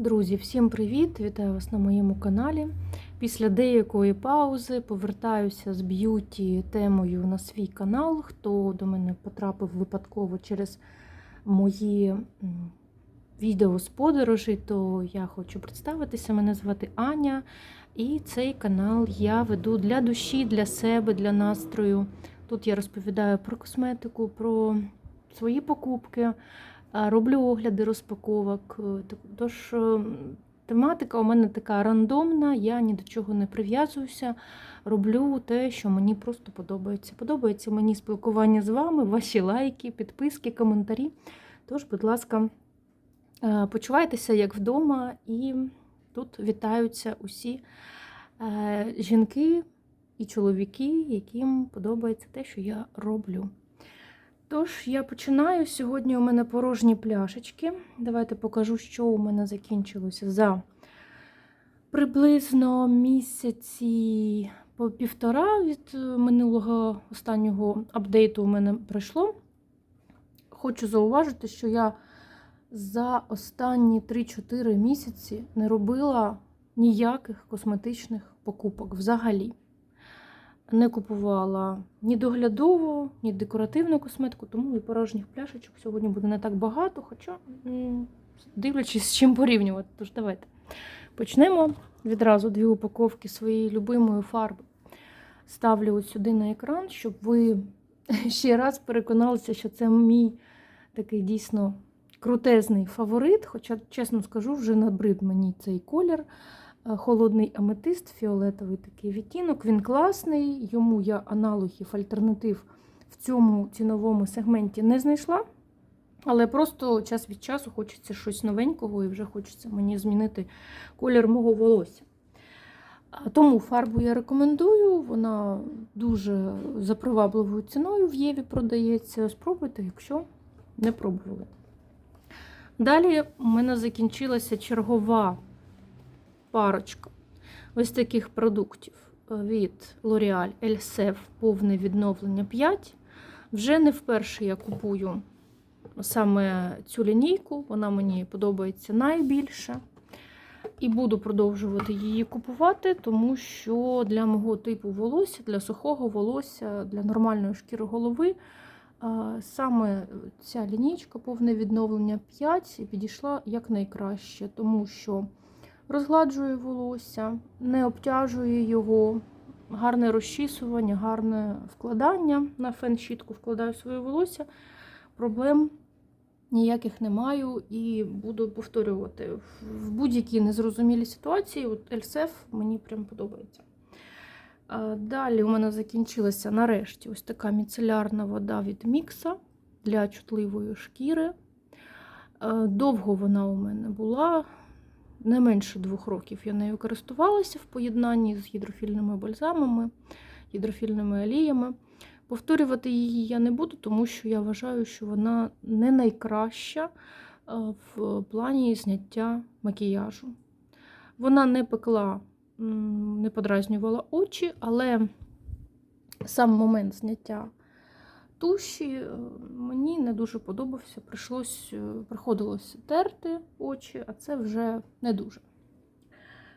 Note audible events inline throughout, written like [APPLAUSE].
Друзі, всім привіт! Вітаю вас на моєму каналі. Після деякої паузи повертаюся з б'юті темою на свій канал. Хто до мене потрапив випадково через мої відео з подорожей, то я хочу представитися. Мене звати Аня, і цей канал я веду для душі, для себе, для настрою. Тут я розповідаю про косметику, про свої покупки. Роблю огляди розпаковок. е, Тож е, тематика у мене така рандомна, я ні до чого не прив'язуюся. Роблю те, що мені просто подобається. Подобається мені спілкування з вами, ваші лайки, підписки, коментарі. Тож, будь ласка, е, почувайтеся як вдома, і тут вітаються усі жінки і чоловіки, яким подобається те, що я роблю. Тож, я починаю. Сьогодні у мене порожні пляшечки. Давайте покажу, що у мене закінчилося за приблизно місяці по півтора від е, минулого останнього апдейту у мене пройшло. Хочу зауважити, що я за останні 3-4 місяці не робила ніяких косметичних покупок взагалі не купувала ні доглядову, ні декоративну косметику, тому і порожніх пляшечок сьогодні буде не так багато, хоча дивлячись, з чим порівнювати. Тож давайте почнемо відразу дві упаковки своєї любимої фарби. Ставлю ось сюди на екран, щоб ви [LAUGHS] ще раз переконалися, що це мій такий дійсно крутезний фаворит. Хоча, чесно скажу, вже набрид мені цей колір. Е, холодний аметист, фіолетовий такий відтінок. Він класний, йому я аналогів, альтернатив в цьому ціновому сегменті не знайшла. Але просто час від часу хочеться щось новенького і вже хочеться мені змінити колір мого волосся. Тому фарбу я рекомендую, вона дуже за привабливою ціною в Єві продається. Спробуйте, якщо не пробували. Далі у мене закінчилася чергова парочка ось таких продуктів від L'Oreal Elseve повне відновлення 5. Вже не вперше я купую саме цю лінійку, вона мені подобається найбільше. І буду продовжувати її купувати, тому що для мого типу волосся, для сухого волосся, для нормальної шкіри голови саме ця лінійка повне відновлення 5 підійшла якнайкраще, тому що розгладжує волосся, не обтяжує його, гарне розчісування, гарне вкладання. На фен-щітку вкладаю своє волосся. Проблем ніяких не маю і буду повторювати. В будь-якій незрозумілій ситуації от Ельсеф мені прям подобається. Далі у мене закінчилася нарешті ось така міцелярна вода від Мікса для чутливої шкіри. Довго вона у мене була, не менше двох років я нею користувалася в поєднанні з гідрофільними бальзамами, гідрофільними оліями. Повторювати її я не буду, тому що я вважаю, що вона не найкраща е, в плані зняття макіяжу. Вона не пекла, не подразнювала очі, але сам момент зняття туші е, мені не дуже подобався. Прийшлось, е, приходилось терти очі, а це вже не дуже.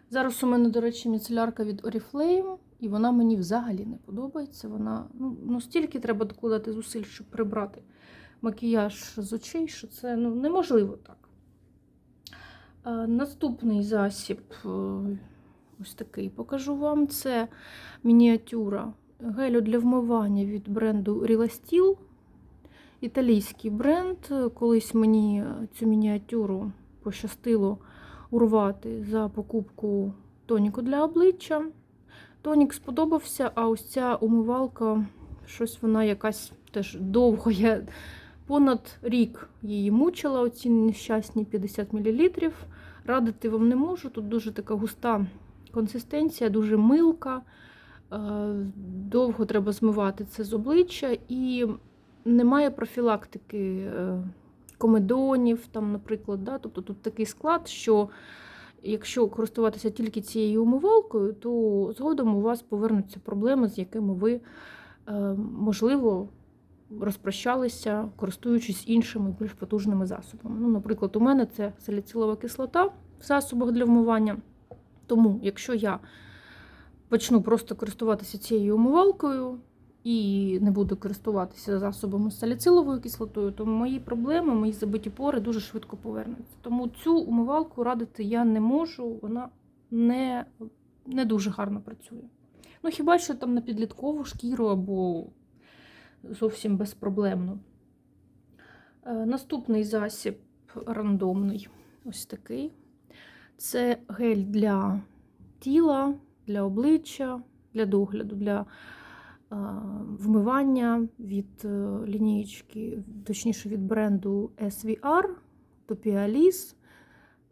Зараз у мене, до речі, міцелярка від Oriflame, і вона мені взагалі не подобається. Вона ну, ну стільки треба докладати зусиль, щоб прибрати макіяж з очей, що це ну, неможливо так. Е, Наступний засіб, е, ось такий покажу вам. Це мініатюра гелю для вмивання від бренду Relastil. Італійський бренд. Колись мені цю мініатюру пощастило урвати за покупку тоніку для обличчя. Тонік сподобався, а ось ця умивалка, щось вона якась теж довго. Я понад рік її мучила, оці нещасні 50 мл. Радити вам не можу. Тут дуже така густа консистенція, дуже милка. Е, Довго треба змивати це з обличчя і немає профілактики е, комедонів, там, наприклад. Да? Тобто тут такий склад, що якщо користуватися тільки цією умивалкою, то згодом у вас повернуться проблеми, з якими ви, е, можливо, розпрощалися, користуючись іншими більш потужними засобами. Ну, наприклад, у мене це саліцилова кислота в засобах для вмивання. Тому, якщо я почну просто користуватися цією умивалкою і не буду користуватися засобами з саліциловою кислотою, то мої проблеми, мої забиті пори дуже швидко повернуться. Тому цю умивалку радити я не можу, вона не, не дуже гарно працює. Ну, хіба що там на підліткову шкіру або зовсім безпроблемно. Е, Наступний засіб рандомний, ось такий. Це гель для тіла, для обличчя, для догляду, для е, вмивання від е, лінієчки, точніше від бренду SVR, Topialis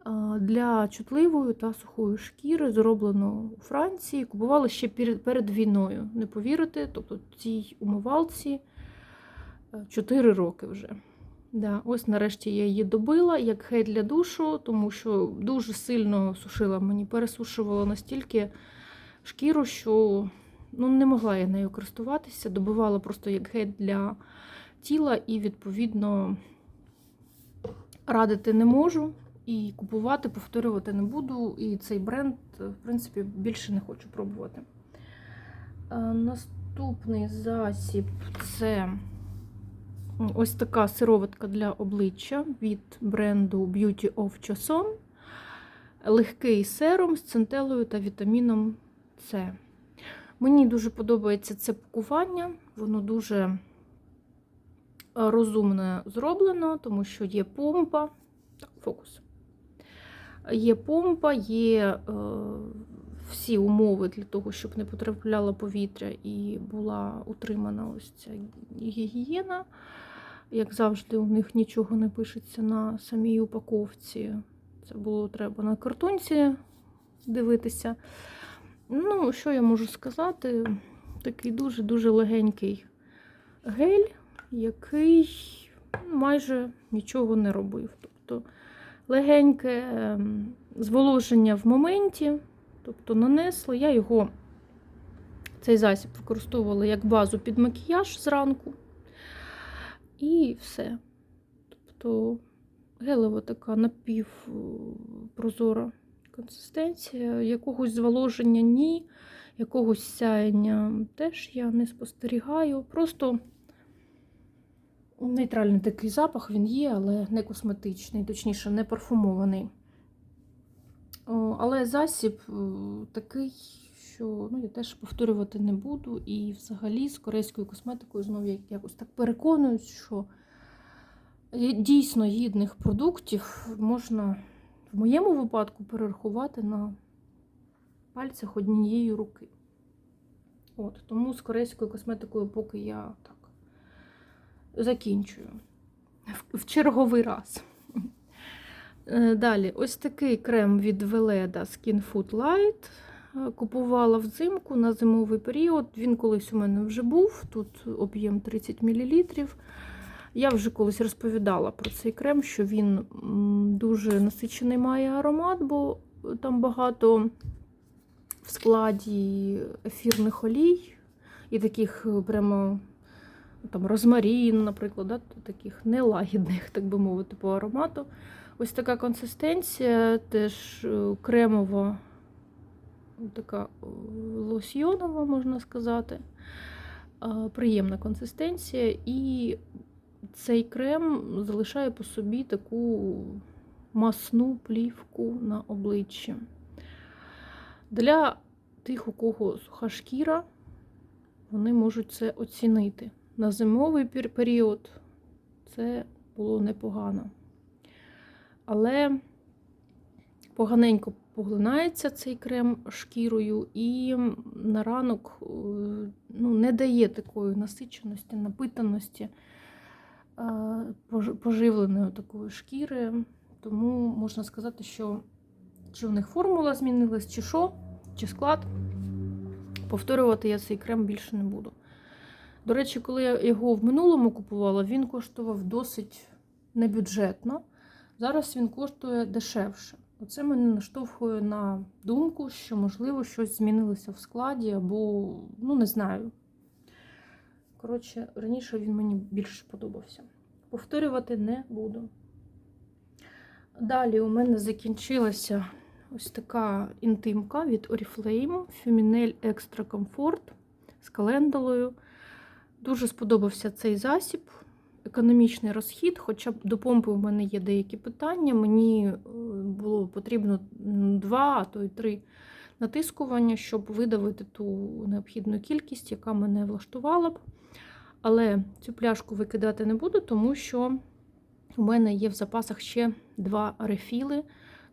е, для чутливої та сухої шкіри, зроблено у Франції. Купувала ще перед, війною. Не повірите, тобто цій умивалці 4 роки вже. Да, ось нарешті я її добила як гель для душу, тому що дуже сильно сушила мені, пересушувала настільки шкіру, що ну, не могла я нею користуватися. Добивала просто як гель для тіла, і, відповідно, радити не можу. І купувати, повторювати не буду. І цей бренд, в принципі, більше не хочу пробувати. Е, Наступний засіб це. Ось така сироватка для обличчя від бренду Beauty of Choson. Легкий серум з центелою та вітаміном С. Мені дуже подобається це пакування, воно дуже розумно зроблено, тому що є помпа. Так, фокус. Є помпа, є е, всі умови для того, щоб не потрапляло повітря і була утримана ось ця гігієна. Як завжди, у них нічого не пишеться на самій упаковці. Це було треба на картонці дивитися. Ну, що я можу сказати? Такий дуже-дуже легенький гель, який майже нічого не робив. Тобто легеньке ем, зволоження в моменті, тобто нанесла. Я його, цей засіб використовувала як базу під макіяж зранку. І все. Тобто гелева така напівпрозора консистенція, якогось зволоження ні, якогось сяєння теж я не спостерігаю. Просто нейтральний такий запах він є, але не косметичний, точніше, не парфумований. Але засіб е, такий, що ну, я теж повторювати не буду. І взагалі з корейською косметикою знову якось так переконуюсь, що дійсно гідних продуктів можна в моєму випадку перерахувати на пальцях однієї руки. От, Тому з корейською косметикою поки я так закінчую в, черговий раз. Е, Далі, ось такий крем від Veleda Skin Food Light. Е, Купувала взимку на зимовий період. Він колись у мене вже був. Тут об'єм 30 мл. Я вже колись розповідала про цей крем, що він дуже насичений має аромат, бо там багато в складі ефірних олій і таких прямо там розмарін, наприклад, да, таких нелагідних, так би мовити, по аромату. Ось така консистенція, теж е, кремова, така е, лосьйонова, можна сказати. Приємна консистенція, і цей крем залишає по собі таку масну плівку на обличчі. Для тих, у кого суха шкіра, вони можуть це оцінити. На зимовий період це було непогано. Але поганенько поглинається цей крем шкірою і на ранок ну, не дає такої насиченості, напитаності, поживленої такої шкіри. Тому можна сказати, що чи в них формула змінилась, чи що, чи склад. Повторювати я цей крем більше не буду. До речі, коли я його в минулому купувала, він коштував досить небюджетно. Зараз він коштує дешевше. Оце мене наштовхує на думку, що, можливо, щось змінилося в складі, або, ну, не знаю. Коротше, раніше він мені більше подобався. Повторювати не буду. Далі у мене закінчилася ось така інтимка від Oriflame Feminel Extra Comfort з календулою. Дуже сподобався цей засіб. Економічний розхід, хоча б до помпи у мене є деякі питання. Мені е, було потрібно два, а то й три натискування, щоб видавити ту необхідну кількість, яка мене влаштувала б. Але цю пляшку викидати не буду, тому що у мене є в запасах ще два рефіли,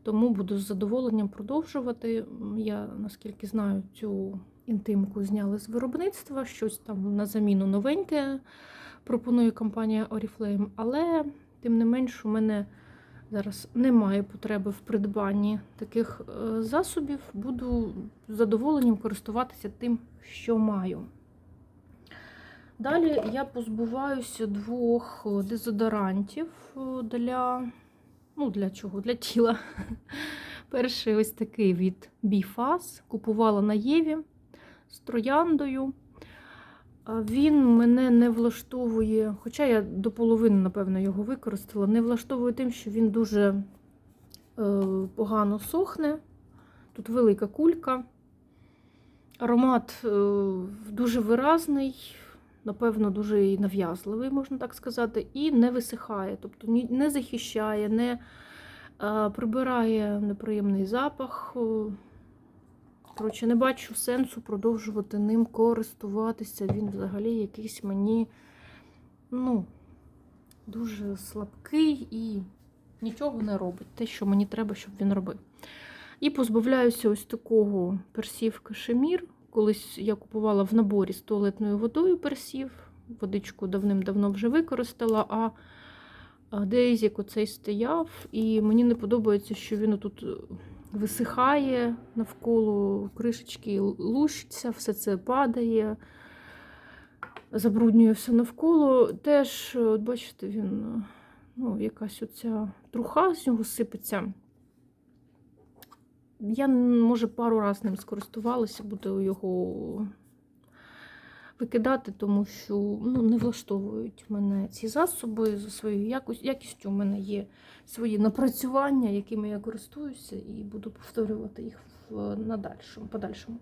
тому буду з задоволенням продовжувати. Я, наскільки знаю, цю інтимку зняли з виробництва, щось там на заміну новеньке пропонує компанія Oriflame, але тим не менш у мене зараз немає потреби в придбанні таких е, засобів. Буду з задоволенням користуватися тим, що маю. Далі я позбуваюся двох дезодорантів е, для, ну, для чого? Для тіла. [LAUGHS] Перший ось такий від Bifaz. Купувала на Єві з трояндою. Він мене не влаштовує, хоча я до половини, напевно, його використала, не влаштовує тим, що він дуже е, погано сохне. Тут велика кулька. Аромат е, дуже виразний, напевно, дуже нав'язливий, можна так сказати, і не висихає, тобто не захищає, не е, прибирає неприємний запах. Е, Коротше, не бачу сенсу продовжувати ним користуватися. Він взагалі якийсь мені, ну, дуже слабкий і нічого не робить. Те, що мені треба, щоб він робив. І позбавляюся ось такого персів кашемір. Колись я купувала в наборі з туалетною водою персів. Водичку давним-давно вже використала, а Дейзік оцей стояв, і мені не подобається, що він тут висихає навколо кришечки, лущиться, все це падає, забруднює все навколо. Теж, от бачите, він, ну, якась оця труха з нього сипеться. Я, може, пару разів ним скористувалася, буду його викидати, тому що ну, не влаштовують мене ці засоби за своєю якістю. У мене є свої напрацювання, якими я користуюся, і буду повторювати їх в надальшому, подальшому.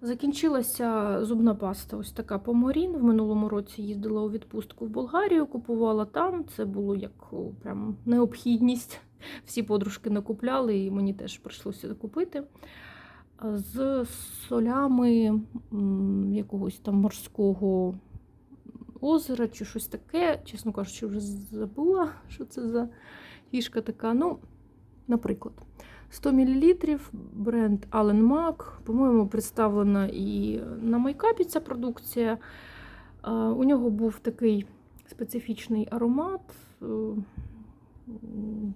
Закінчилася зубна паста, ось така поморін. В минулому році їздила у відпустку в Болгарію, купувала там. Це було як прям необхідність. Всі подружки накупляли, і мені теж прийшлося купити. З солями якогось там морського озера чи щось таке. Чесно кажучи, вже забула, [LAUGHS] що це за фішка така. Ну, наприклад, 100 мл бренд Allen Mac. По-моєму, представлена і на майкапі ця продукція. У нього був такий специфічний аромат.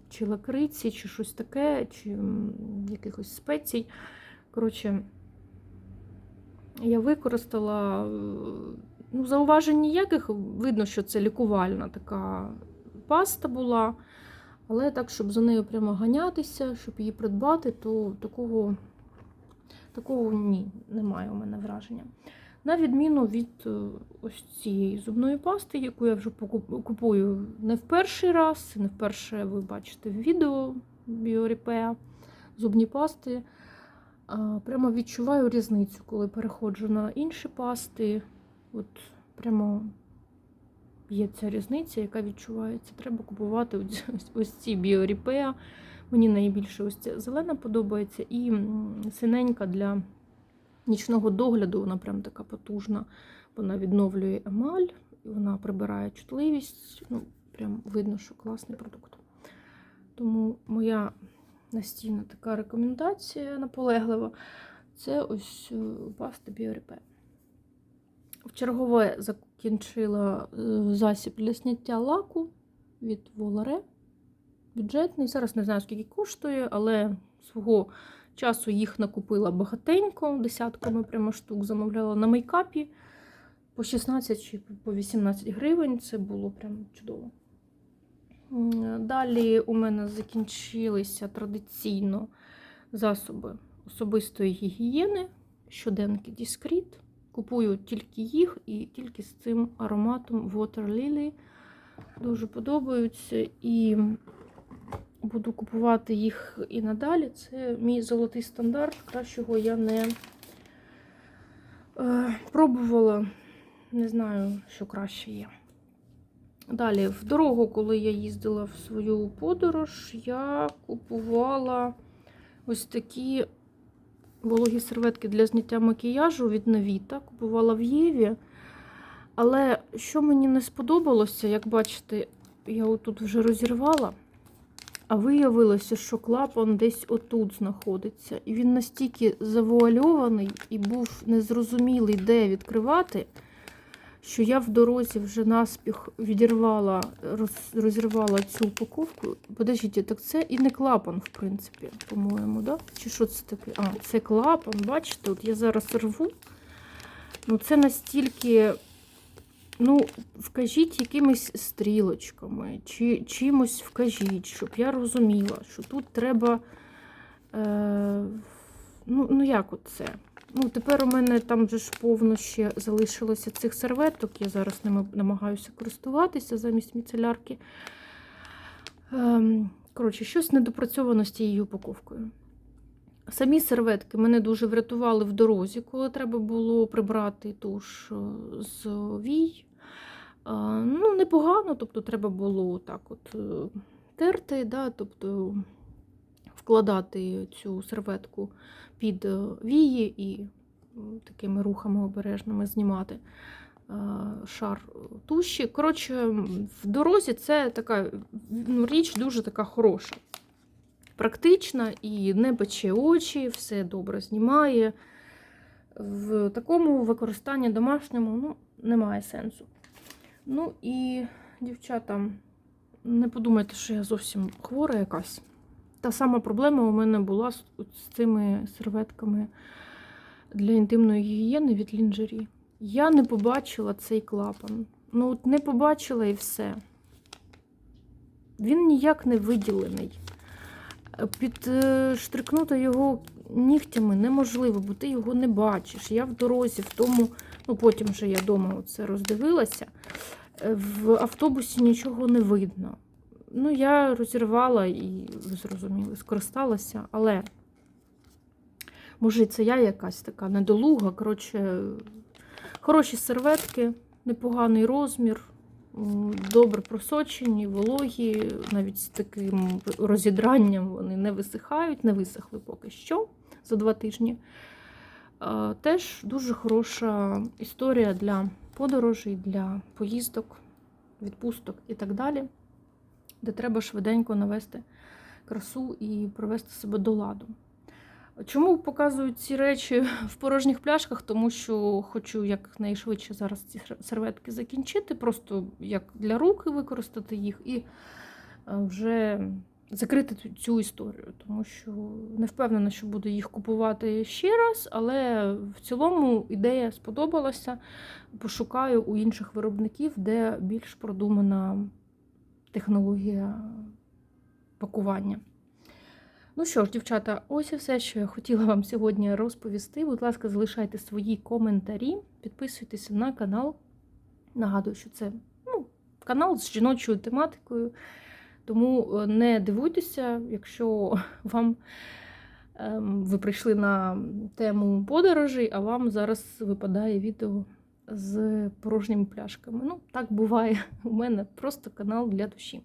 Чи лакриці, чи щось таке, чи якихось спецій. Коротше, я використала, ну, зауважень ніяких, видно, що це лікувальна така паста була. Але так, щоб за нею прямо ганятися, щоб її придбати, то такого, такого ні, немає у мене враження. На відміну від е, ось цієї зубної пасти, яку я вже купую не в перший раз, не вперше ви бачите в відео Біоріпеа зубні пасти. Прямо відчуваю різницю, коли переходжу на інші пасти. От прямо є ця різниця, яка відчувається. Треба купувати ось- ось ці біоріпеа. Мені найбільше ось ця зелена подобається. І синенька для нічного догляду, вона прям така потужна. Вона відновлює емаль, вона прибирає чутливість. Ну, прям видно, що класний продукт. Тому моя настійна така рекомендація наполеглива. Це ось паста Біоріпе. В чергове закінчила е, засіб для зняття лаку від Воларе. Бюджетний. Зараз не знаю, скільки коштує, але свого часу їх накупила багатенько, десятками прямо штук замовляла на мейкапі по 16 чи по 18 гривень. Це було прям чудово. Далі у мене закінчилися традиційно засоби особистої гігієни, щоденки Discreet. Купую тільки їх і тільки з цим ароматом Water Lily. Дуже подобаються. І буду купувати їх і надалі. Це мій золотий стандарт. Кращого я не е, пробувала. Не знаю, що краще є. Далі, в дорогу, коли я їздила в свою подорож, я купувала ось такі вологі серветки для зняття макіяжу від Навіта. Купувала в Єві. Але що мені не сподобалося, як бачите, я отут вже розірвала, а виявилося, що клапан десь отут знаходиться. І він настільки завуальований і був незрозумілий, де відкривати, що я в дорозі вже наспіх відірвала, роз, розірвала цю упаковку. Подождіть, так це і не клапан, в принципі, по-моєму, да? Чи що це таке? А, це клапан, бачите, от я зараз рву. Ну, це настільки. Ну, вкажіть якимись стрілочками, чи чимось вкажіть, щоб я розуміла, що тут треба. Е, ну, ну як от це? Ну, тепер у мене там вже ж повно ще залишилося цих серветок. Я зараз ними намагаюся користуватися замість міцелярки. Ем, коротше, щось недопрацьовано з цією упаковкою. Самі серветки мене дуже врятували в дорозі, коли треба було прибрати туш е, з вій. Е, Ну, непогано, тобто треба було так от е, терти, да, тобто вкладати цю серветку під е, вії і такими рухами обережними знімати е, шар туші. Коротше, в дорозі це така ну, річ дуже така хороша. Практична і не пече очі, все добре знімає. В такому використанні домашньому ну, немає сенсу. Ну і, дівчата, не подумайте, що я зовсім хвора якась. Та сама проблема у мене була з, з цими серветками для інтимної гігієни від лінжері. Я не побачила цей клапан. Ну, от не побачила і все. Він ніяк не виділений. Підштрикнути його нігтями неможливо, бо ти його не бачиш. Я в дорозі, в тому, ну потім вже я вдома це роздивилася. В автобусі нічого не видно. Ну, я розірвала і, ви зрозуміли, скористалася, але може, це я якась така недолуга. Коротше, хороші серветки, непоганий розмір, добре просочені, вологі, навіть з таким розідранням вони не висихають, не висохли поки що за два тижні. Теж дуже хороша історія для подорожей, для поїздок, відпусток і так далі де треба швиденько навести красу і привести себе до ладу. Чому показую ці речі в порожніх пляшках? Тому що хочу якнайшвидше зараз ці серветки закінчити, просто як для руки використати їх і е, вже закрити цю- історію, тому що не впевнена, що буду їх купувати ще раз, але в цілому ідея сподобалася. Пошукаю у інших виробників, де більш продумана технологія пакування. Ну що ж, дівчата, ось і все, що я хотіла вам сьогодні розповісти. Будь ласка, залишайте свої коментарі, підписуйтеся на канал. Нагадую, що це ну, канал з жіночою тематикою. Тому е, не дивуйтеся, якщо [LAUGHS] вам ем, ви прийшли на тему подорожей, а вам зараз випадає відео з порожніми пляшками. Ну, так буває. У мене просто канал для душі.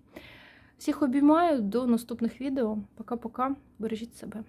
Всіх обіймаю до наступних відео. Пока-пока. Бережіть себе.